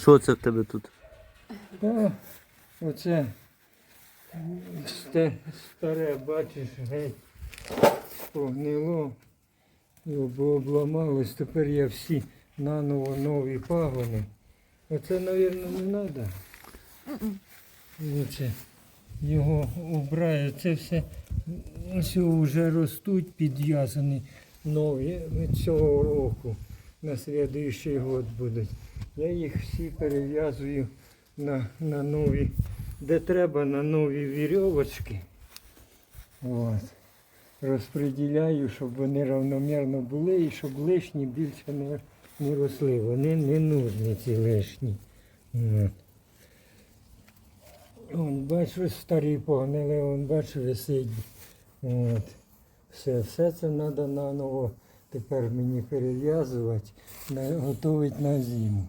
Що це в тебе тут? Оце старе, бачиш, геть погнило і обламалось. Тепер я всі наново нові пагони. Оце, мабуть, не треба. Оце його убраю. Це все ось вже ростуть підв'язані нові від цього року. На слідуючий год будуть. Я їх всі перев'язую на, на нові, де треба на нові вірьовочки. От. Розподіляю, щоб вони равномірно були і щоб лишні більше не, не росли. Вони не нужні ці лишні. От. Вон, бачиш, старі погнили, вон, бачиш, висить. От. Все, все це треба наново тепер мені перев'язувати, готувати на зиму.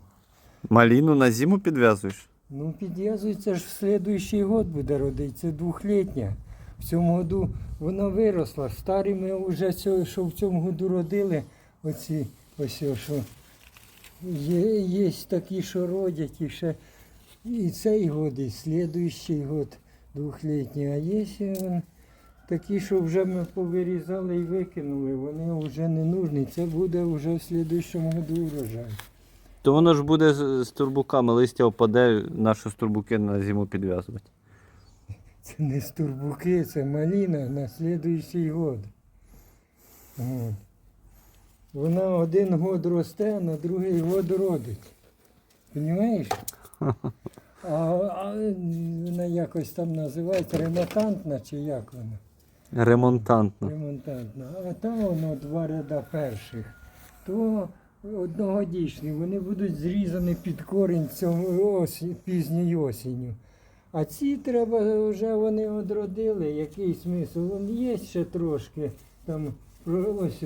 Маліну на зиму підв'язуєш? Ну, підв'язується ж в слідуючий год буде родити. Це двохлітня. В цьому году вона виросла. Старі ми вже цього, що в цьому году родили, оці ось, що є, є такі, що родять, і ще і цей год, і слідуючий год двохлітні. А є такі, що вже ми повирізали і викинули, вони вже не нужні. Це буде вже в слідуючому году урожай. То воно ж буде з, з турбуками, листя опаде, наші турбуки на зиму підв'язувати. Це не стурбуки, це маліна на слідуючий год. От. Вона один год росте, а на другий год родить. Понімаєш? А, а вона якось там називається ремонтантна чи як вона? Ремонтантно. Ремонтантна. А там воно два ряда перших. То одногодічні, вони будуть зрізані під корінь цього осі, пізньою осінню. А ці треба вже вони одродили, який смисл. Вон є ще трошки. Там ось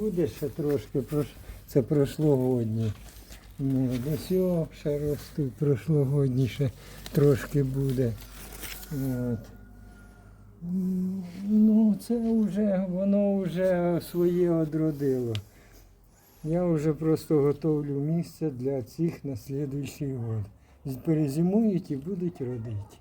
буде ще трошки, це прошлогодні. Ось о, ще ростуть, прошлогодні ще трошки буде. От. Ну, це вже, воно вже своє одродило. Я вже просто готовлю місце для цих на слідуючий год. Перезимують і будуть родити.